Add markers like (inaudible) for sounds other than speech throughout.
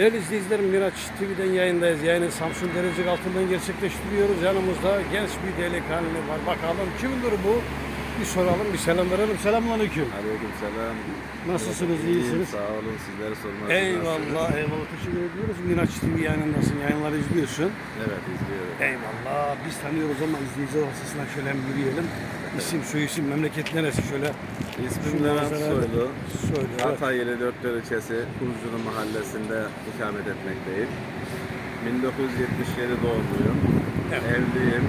Değerli izleyicilerim Miraç TV'den yayındayız. Yayını Samsun Derecik altından gerçekleştiriyoruz. Yanımızda genç bir delikanlı var. Bakalım kimindir bu? Bir soralım, bir selam verelim. Selamünaleyküm. Aleyküm selam. Nasılsınız, İyiyim, iyisiniz? Sağ olun sizleri sormak. Eyvallah, eyvallah. Teşekkür ediyoruz. Miraç TV yayınındasın, yayınları izliyorsun. Evet izliyorum. Eyvallah. Biz tanıyoruz ama izleyiciler vasıtasına şöyle bir yürüyelim. İsim, soyisim, memleket neresi şöyle? İsmim Levent manzara- Soylu. Söyle. evet. Hatay Yeli ilçesi Kuruculu mahallesinde ikamet etmekteyim. 1977 doğumluyum. Evet. Evliyim.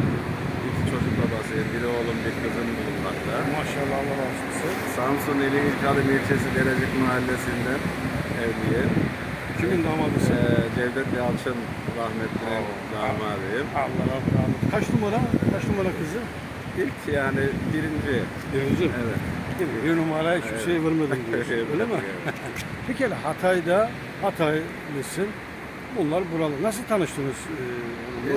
İki çocuk babasıyım. Bir oğlum bir kızım bulunmakta. Maşallah Allah razı olsun. Samsun ili İlkadım ilçesi Derecik mahallesinde evliyim. Kimin damadısın? Ee, Cevdet Yalçın rahmetlinin damadıyım. Allah olsun. Kaç numara? Kaç numara kızı? İlk yani birinci. Birinci. Evet. Bir numara hiçbir şey vermedin diyorsun. (laughs) Evet, Öyle mi? evet. (laughs) Peki hele Hatay'da, Hataylısın. Bunlar buralı. Nasıl tanıştınız?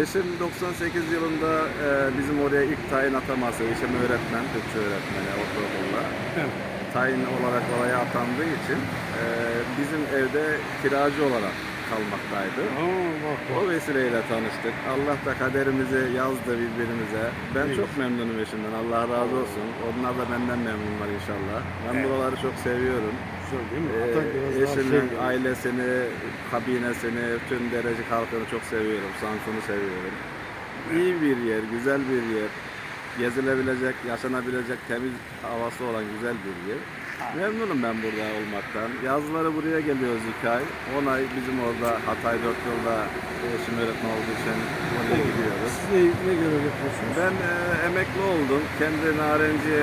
Eşim 98 yılında e, bizim oraya ilk tayin ataması, eşim öğretmen, Türkçe öğretmeni ortaokulda. evet. Tayin olarak oraya atandığı için e, bizim evde kiracı olarak kalmaktaydı. Aa, bak bak. O vesileyle tanıştık. Allah da kaderimizi yazdı birbirimize. Ben Evet. çok memnunum eşimden. Allah razı olsun. Onlar da benden memnunlar inşallah. Ben Evet. buraları çok seviyorum. Güzel değil mi? Ee, eşimin şey- ailesini, kabinesini, tüm Derecik halkını çok seviyorum. Samsun'u seviyorum. İyi bir yer, güzel bir yer. Gezilebilecek, yaşanabilecek, temiz havası olan güzel bir yer. Memnunum ben burada olmaktan. Yazları buraya geliyoruz iki ay. 10 ay bizim orada Hatay dört yılda eşim öğretmen olduğu için oraya gidiyoruz. Siz ne, ne görev yapıyorsunuz? Ben e, emekli oldum. Kendi narenci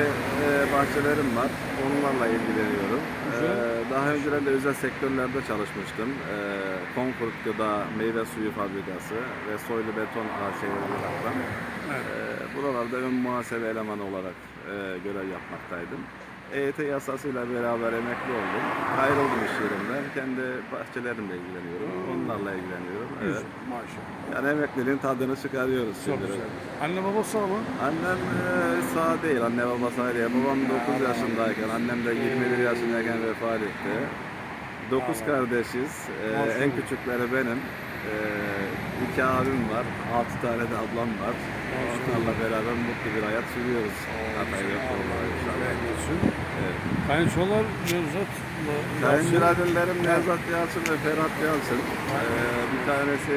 e, bahçelerim var. Onlarla ilgileniyorum. E, daha önceden de özel sektörlerde çalışmıştım. E, Concord Gıda Meyve Suyu Fabrikası ve Soylu Beton AŞ'leri olarak. Evet. E, buralarda ön muhasebe elemanı olarak e, görev yapmaktaydım. EYT yasasıyla beraber emekli oldum. Ayrıldım iş yerimden. Kendi bahçelerimle ilgileniyorum. Onlarla ilgileniyorum. Evet. Maşallah. Yani emekliliğin tadını çıkarıyoruz Çok şimdi. güzel. Anne baba sağ mı? Annem e, sağ değil, anne baba sağ değil. Babam 9 yaşındayken, annem de 21 yaşındayken vefat etti. 9 kardeşiz. E, Maşallah. en küçükleri benim. E, iki abim var, 6 tane de ablam var. Onlarla beraber mutlu bir hayat sürüyoruz. Hatay'da Allah inşallah. Evet. Kayınçolar Nevzat'la Kayınbiraderlerim Nevzat Yalçın ve Ferhat Yalçın. Ee, bir tanesi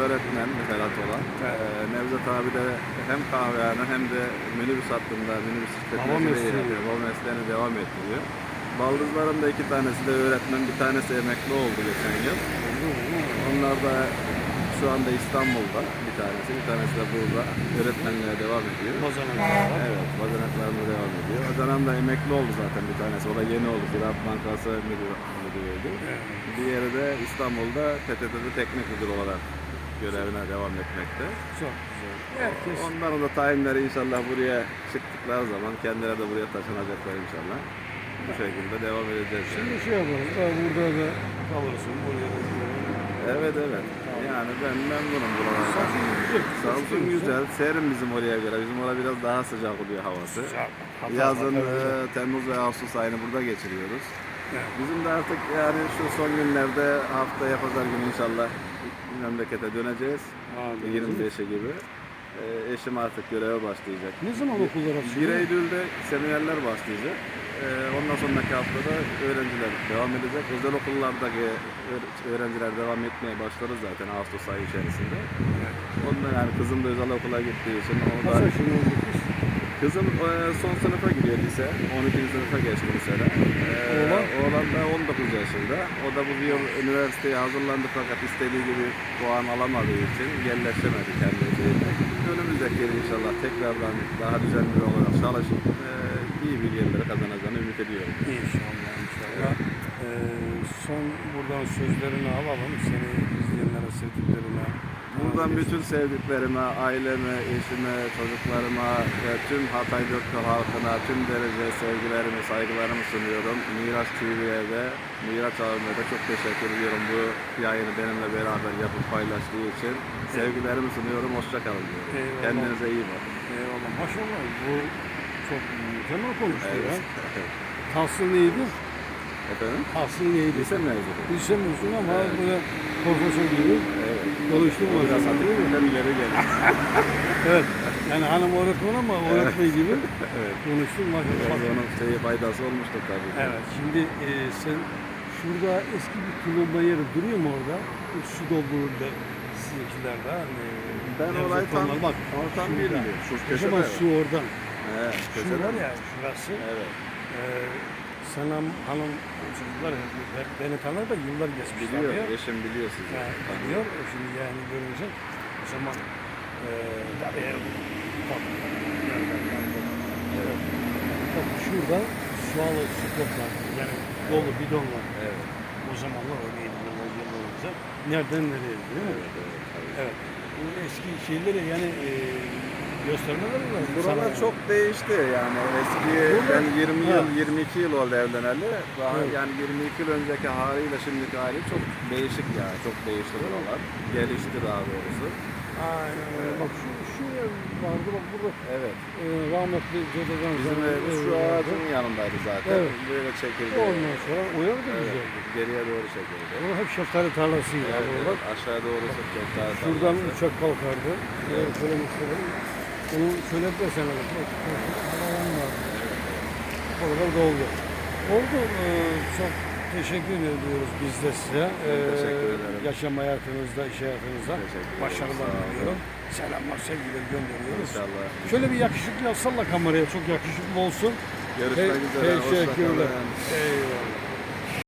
öğretmen Ferhat olan. Ee, Nevzat abi de hem kahvehane hem de minibüs hattında minibüs yapıyor. Baba mesleğini devam ettiriyor. Baldızlarım da iki tanesi de öğretmen, bir tanesi emekli oldu geçen yıl. Onlar da şu anda İstanbul'da bir tanesi, bir tanesi de burada öğretmenliğe devam ediyor. Evet, bacanaklarına devam ediyor. Bacanağım da emekli oldu zaten bir tanesi. O da yeni oldu. Ziraat Bankası müdürü, müdürüydü. Diğeri de İstanbul'da PTT'de teknik müdür olarak görevine devam etmekte. Çok güzel. Herkes Onların da tayinleri inşallah buraya çıktıkları zaman kendileri de buraya taşınacaklar inşallah. Bu şekilde devam edeceğiz. yani. Şimdi şey yapalım. Daha burada da kalırsın. Buraya da Evet evet. Yani ben memnunum buralardan. Samsun güzel. Samsun güzel. Serin bizim oraya göre. Bizim orada biraz daha sıcak oluyor havası. Sıcak. Yazın e. Temmuz ve Ağustos ayını burada geçiriyoruz. Evet. Bizim de artık yani şu son günlerde haftaya pazar günü inşallah memlekete döneceğiz. Amin. 25'e gibi. E, eşim artık göreve başlayacak. Ne zaman okullar 1 açılıyor? Eylül'de seminerler başlayacak. E, ondan sonraki haftada öğrenciler devam edecek. Özel okullardaki öğ- öğrenciler devam etmeye başladı zaten Ağustos ayı içerisinde. Ondan yani kızım da özel okula gittiği için da yaşında oldu kız? Kızım e, son sınıfa gidiyor lise. 12. sınıfa geçti bu sene. E, Oğlan? oğlan da 19 yaşında. O da bu yıl üniversiteye hazırlandı fakat istediği gibi puan alamadığı için yerleşemedi kendisi. Önümüzdeki yıl inşallah tekrardan daha düzenli olarak çalışıp e, iyi yerlere kazanacağını ümit ediyorum. İnşallah inşallah. Ee, son buradan sözlerini alalım. Seni izleyenlere, sevdiklerine. Buradan bütün sevdiklerime, aileme, eşime, çocuklarıma ve tüm Hatay Dörtlü halkına tüm derece sevgilerimi, saygılarımı sunuyorum. Miraç TV'ye ve Miraç abime de çok teşekkür ediyorum bu yayını benimle beraber yapıp paylaştığı için. Sevgilerimi sunuyorum, hoşçakalın diyorum. Eyvallah. Kendinize iyi bakın. Eyvallah. Maşallah bu çok mükemmel konuştu Evet. ya. Tahsil neydi? Efendim? Aslı neydi? Lise mezunu. Lise mezunu ama Evet. böyle profesör gibi Evet. konuştum. O biraz hatırlıyorum ileri geldi. (laughs) Evet. Yani hanım öğretmen ama öğretmen gibi (laughs) Evet. konuştum. Biraz Bak- onun şeyi faydası olmuştur tabii. Evet. Şimdi e, sen şurada eski bir tulumba yeri duruyor mu orada? Su dolduruldu sizinkilerde. Hani, Ben orayı tam, bak. tam bilmiyorum. Şu su oradan. Evet, Şu köşede. var ya şurası. Evet. Ee, Senem hanım çocuklar hep beni tanır da yıllar geçmiş. Biliyor, tabii. eşim biliyor sizi. Ha, biliyor. E Şimdi yani görünce o zaman e, tabii geldi? Evet. Bak şurada sualı su toplar. Yani dolu bidonlar. Evet. O zamanlar öyleydi. Yıllar yıllar önce. Nereden nereye değil mi? Evet, evet. Evet. Bu eski şeyleri yani e, göstermeler mi lazım? Buralar sana? çok değişti yani eski Burada- ben 20 Ha. yıl 22 yıl oldu evleneli daha Evet. yani 22 yıl önceki haliyle şimdiki hali çok değişik yani çok değişti buralar gelişti daha doğrusu Aynen öyle. Bak şu, şu ev vardı bak burada evet e, rahmetli Cede'den bizim sonra evimiz ev şu vardı. ağacın yanındaydı zaten Evet. böyle çekildi Ondan sonra de evet. güzeldi. geriye doğru çekildi O hep şeftali tarlasıydı evet, abi evet. aşağı doğru çok daha Şuradan uçak kalkardı. Evet. Şöyle bir sene bak. Havalan vardı. Oralar doldu. Oldu. e, çok teşekkür ediyoruz biz de size. E, teşekkür ederim. yaşam hayatınızda, iş hayatınızda başarılar diliyorum. Selamlar, sevgiler gönderiyoruz. İnşallah. Şöyle bir yakışıklı yapsalla kameraya. Çok yakışıklı olsun. Görüşmek üzere. Teşekkürler. Eyvallah.